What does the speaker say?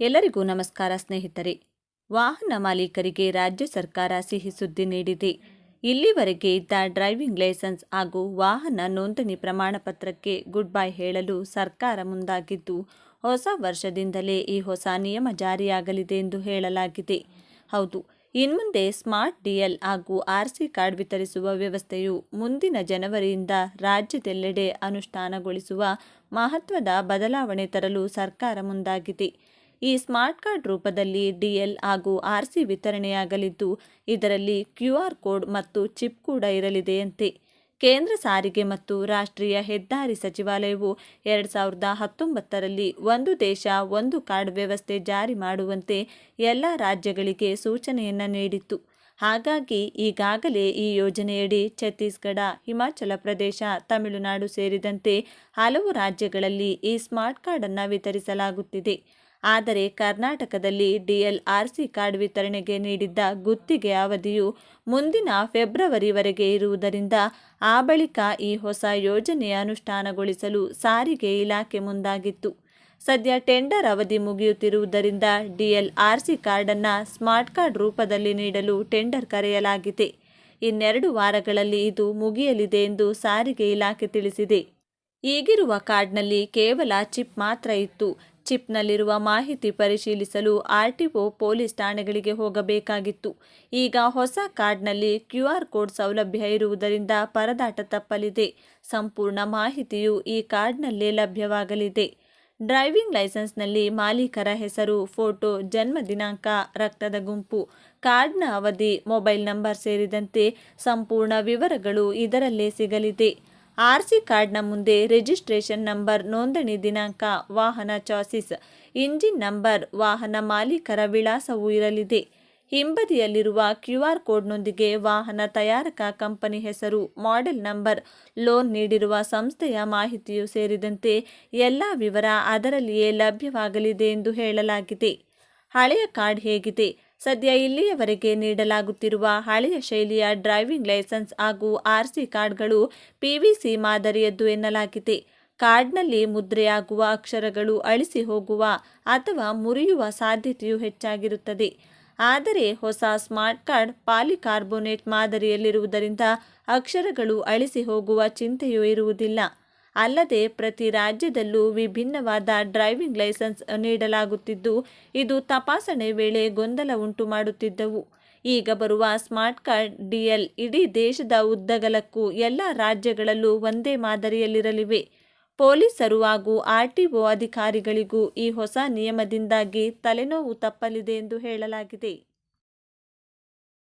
ಎಲ್ಲರಿಗೂ ನಮಸ್ಕಾರ ಸ್ನೇಹಿತರೆ. ವಾಹನ ಮಾಲೀಕರಿಗೆ ರಾಜ್ಯ ಸರ್ಕಾರ ಸಿಹಿ ಸುದ್ದಿ ನೀಡಿದೆ. ಇಲ್ಲಿವರೆಗೆ ಇದ್ದ ಡ್ರೈವಿಂಗ್ ಲೈಸೆನ್ಸ್ ಹಾಗೂ ವಾಹನ ನೋಂದಣಿ ಪ್ರಮಾಣ ಪತ್ರಕ್ಕೆ ಗುಡ್ ಬೈ ಹೇಳಲು ಸರ್ಕಾರ ಮುಂದಾಗಿದ್ದು, ಹೊಸ ವರ್ಷದಿಂದಲೇ ಈ ಹೊಸ ನಿಯಮ ಜಾರಿಯಾಗಲಿದೆ ಎಂದು ಹೇಳಲಾಗಿದೆ. ಹೌದು, ಇನ್ಮುಂದೆ ಸ್ಮಾರ್ಟ್ ಡಿಎಲ್ ಹಾಗೂ ಆರ್ಸಿ ಕಾರ್ಡ್ ವಿತರಿಸುವ ವ್ಯವಸ್ಥೆಯು ಮುಂದಿನ ಜನವರಿಯಿಂದ ರಾಜ್ಯದೆಲ್ಲೆಡೆ ಅನುಷ್ಠಾನಗೊಳಿಸುವ ಮಹತ್ವದ ಬದಲಾವಣೆ ತರಲು ಸರ್ಕಾರ ಮುಂದಾಗಿದೆ. ಈ ಸ್ಮಾರ್ಟ್ ಕಾರ್ಡ್ ರೂಪದಲ್ಲಿ ಡಿಎಲ್ ಹಾಗೂ ಆರ್ಸಿ ವಿತರಣೆಯಾಗಲಿದ್ದು, ಇದರಲ್ಲಿ ಕ್ಯೂಆರ್ ಕೋಡ್ ಮತ್ತು ಚಿಪ್ ಕೂಡ ಇರಲಿದೆಯಂತೆ. ಕೇಂದ್ರ ಸಾರಿಗೆ ಮತ್ತು ರಾಷ್ಟ್ರೀಯ ಹೆದ್ದಾರಿ ಸಚಿವಾಲಯವು ಎರಡು ಸಾವಿರದ ಹತ್ತೊಂಬತ್ತರಲ್ಲಿ ಒಂದು ದೇಶ, ಒಂದು ಕಾರ್ಡ್ ವ್ಯವಸ್ಥೆ ಜಾರಿ ಮಾಡುವಂತೆ ಎಲ್ಲ ರಾಜ್ಯಗಳಿಗೆ ಸೂಚನೆಯನ್ನು ನೀಡಿತ್ತು. ಹಾಗಾಗಿ ಈಗಾಗಲೇ ಈ ಯೋಜನೆಯಡಿ ಛತ್ತೀಸ್ಗಢ, ಹಿಮಾಚಲ ಪ್ರದೇಶ, ತಮಿಳುನಾಡು ಸೇರಿದಂತೆ ಹಲವು ರಾಜ್ಯಗಳಲ್ಲಿ ಈ ಸ್ಮಾರ್ಟ್ ಕಾರ್ಡನ್ನು ವಿತರಿಸಲಾಗುತ್ತಿದೆ. ಆದರೆ ಕರ್ನಾಟಕದಲ್ಲಿ ಡಿಎಲ್ಆರ್ಸಿ ಕಾರ್ಡ್ ವಿತರಣೆಗೆ ನೀಡಿದ್ದ ಗುತ್ತಿಗೆ ಅವಧಿಯು ಮುಂದಿನ ಫೆಬ್ರವರಿವರೆಗೆ ಇರುವುದರಿಂದ ಆ ಬಳಿಕ ಈ ಹೊಸ ಯೋಜನೆ ಅನುಷ್ಠಾನಗೊಳಿಸಲು ಸಾರಿಗೆ ಇಲಾಖೆ ಮುಂದಾಗಿತ್ತು. ಸದ್ಯ ಟೆಂಡರ್ ಅವಧಿ ಮುಗಿಯುತ್ತಿರುವುದರಿಂದ ಡಿಎಲ್ಆರ್ಸಿ ಕಾರ್ಡನ್ನು ಸ್ಮಾರ್ಟ್ ಕಾರ್ಡ್ ರೂಪದಲ್ಲಿ ನೀಡಲು ಟೆಂಡರ್ ಕರೆಯಲಾಗಿದೆ. ಇನ್ನೆರಡು ವಾರಗಳಲ್ಲಿ ಇದು ಮುಗಿಯಲಿದೆ ಎಂದು ಸಾರಿಗೆ ಇಲಾಖೆ ತಿಳಿಸಿದೆ. ಈಗಿರುವ ಕಾರ್ಡ್ನಲ್ಲಿ ಕೇವಲ ಚಿಪ್ ಮಾತ್ರ ಇತ್ತು. ಚಿಪ್ನಲ್ಲಿರುವ ಮಾಹಿತಿ ಪರಿಶೀಲಿಸಲು ಆರ್ಟಿಒ ಪೊಲೀಸ್ ಠಾಣೆಗಳಿಗೆ ಹೋಗಬೇಕಾಗಿತ್ತು. ಈಗ ಹೊಸ ಕಾರ್ಡ್ನಲ್ಲಿ ಕ್ಯೂಆರ್ ಕೋಡ್ ಸೌಲಭ್ಯ ಇರುವುದರಿಂದ ಪರದಾಟ ತಪ್ಪಲಿದೆ. ಸಂಪೂರ್ಣ ಮಾಹಿತಿಯು ಈ ಕಾರ್ಡ್ನಲ್ಲೇ ಲಭ್ಯವಾಗಲಿದೆ. ಡ್ರೈವಿಂಗ್ ಲೈಸೆನ್ಸ್ನಲ್ಲಿ ಮಾಲೀಕರ ಹೆಸರು, ಫೋಟೋ, ಜನ್ಮ ದಿನಾಂಕ, ರಕ್ತದ ಗುಂಪು, ಕಾರ್ಡ್ನ ಅವಧಿ, ಮೊಬೈಲ್ ನಂಬರ್ ಸೇರಿದಂತೆ ಸಂಪೂರ್ಣ ವಿವರಗಳು ಇದರಲ್ಲೇ ಸಿಗಲಿದೆ. ಆರ್ಸಿ ಕಾರ್ಡ್ನ ಮುಂದೆ ರಿಜಿಸ್ಟ್ರೇಷನ್ ನಂಬರ್ ನೋಂದಣಿ ದಿನಾಂಕ ವಾಹನ ಚಾಸಿಸ್. ಇಂಜಿನ್ ನಂಬರ್, ವಾಹನ ಮಾಲೀಕರ ವಿಳಾಸವೂ ಇರಲಿದೆ. ಹಿಂಬದಿಯಲ್ಲಿರುವ ಕ್ಯೂಆರ್ ಕೋಡ್ನೊಂದಿಗೆ ವಾಹನ ತಯಾರಕ ಕಂಪನಿ ಹೆಸರು, ಮಾಡೆಲ್ ನಂಬರ್, ಲೋನ್ ನೀಡಿರುವ ಸಂಸ್ಥೆಯ ಮಾಹಿತಿಯು ಸೇರಿದಂತೆ ಎಲ್ಲ ವಿವರ ಅದರಲ್ಲಿಯೇ ಲಭ್ಯವಾಗಲಿದೆ ಎಂದು ಹೇಳಲಾಗಿದೆ. ಹಳೆಯ ಕಾರ್ಡ್ ಹೇಗಿದೆ? ಸದ್ಯ ಇಲ್ಲಿಯವರೆಗೆ ನೀಡಲಾಗುತ್ತಿರುವ ಹಳೆಯ ಶೈಲಿಯ ಡ್ರೈವಿಂಗ್ ಲೈಸೆನ್ಸ್ ಹಾಗೂ ಆರ್ಸಿ ಕಾರ್ಡ್ಗಳು ಪಿವಿಸಿ ಮಾದರಿಯದ್ದು ಎನ್ನಲಾಗಿದೆ. ಕಾರ್ಡ್ನಲ್ಲಿ ಮುದ್ರೆಯಾಗುವ ಅಕ್ಷರಗಳು ಅಳಿಸಿ ಹೋಗುವ ಅಥವಾ ಮುರಿಯುವ ಸಾಧ್ಯತೆಯು ಹೆಚ್ಚಾಗಿರುತ್ತದೆ. ಆದರೆ ಹೊಸ ಸ್ಮಾರ್ಟ್ ಕಾರ್ಡ್ ಪಾಲಿಕಾರ್ಬೋನೇಟ್ ಮಾದರಿಯಲ್ಲಿರುವುದರಿಂದ ಅಕ್ಷರಗಳು ಅಳಿಸಿ ಹೋಗುವ ಚಿಂತೆಯೂ ಇರುವುದಿಲ್ಲ. ಅಲ್ಲದೆ ಪ್ರತಿ ರಾಜ್ಯದಲ್ಲೂ ವಿಭಿನ್ನವಾದ ಡ್ರೈವಿಂಗ್ ಲೈಸೆನ್ಸ್ ನೀಡಲಾಗುತ್ತಿದ್ದು, ಇದು ತಪಾಸಣೆ ವೇಳೆ ಗೊಂದಲ ಉಂಟು ಮಾಡುತ್ತಿದ್ದವು. ಈಗ ಬರುವ ಸ್ಮಾರ್ಟ್ ಕಾರ್ಡ್ ಡಿಎಲ್ ಇಡೀ ದೇಶದ ಉದ್ದಗಲಕ್ಕೂ ಎಲ್ಲ ರಾಜ್ಯಗಳಲ್ಲೂ ಒಂದೇ ಮಾದರಿಯಲ್ಲಿರಲಿವೆ. ಪೊಲೀಸರು ಹಾಗೂ ಆರ್ಟಿಒ ಅಧಿಕಾರಿಗಳಿಗೂ ಈ ಹೊಸ ನಿಯಮದಿಂದಾಗಿ ತಲೆನೋವು ತಪ್ಪಲಿದೆ ಎಂದು ಹೇಳಲಾಗಿದೆ.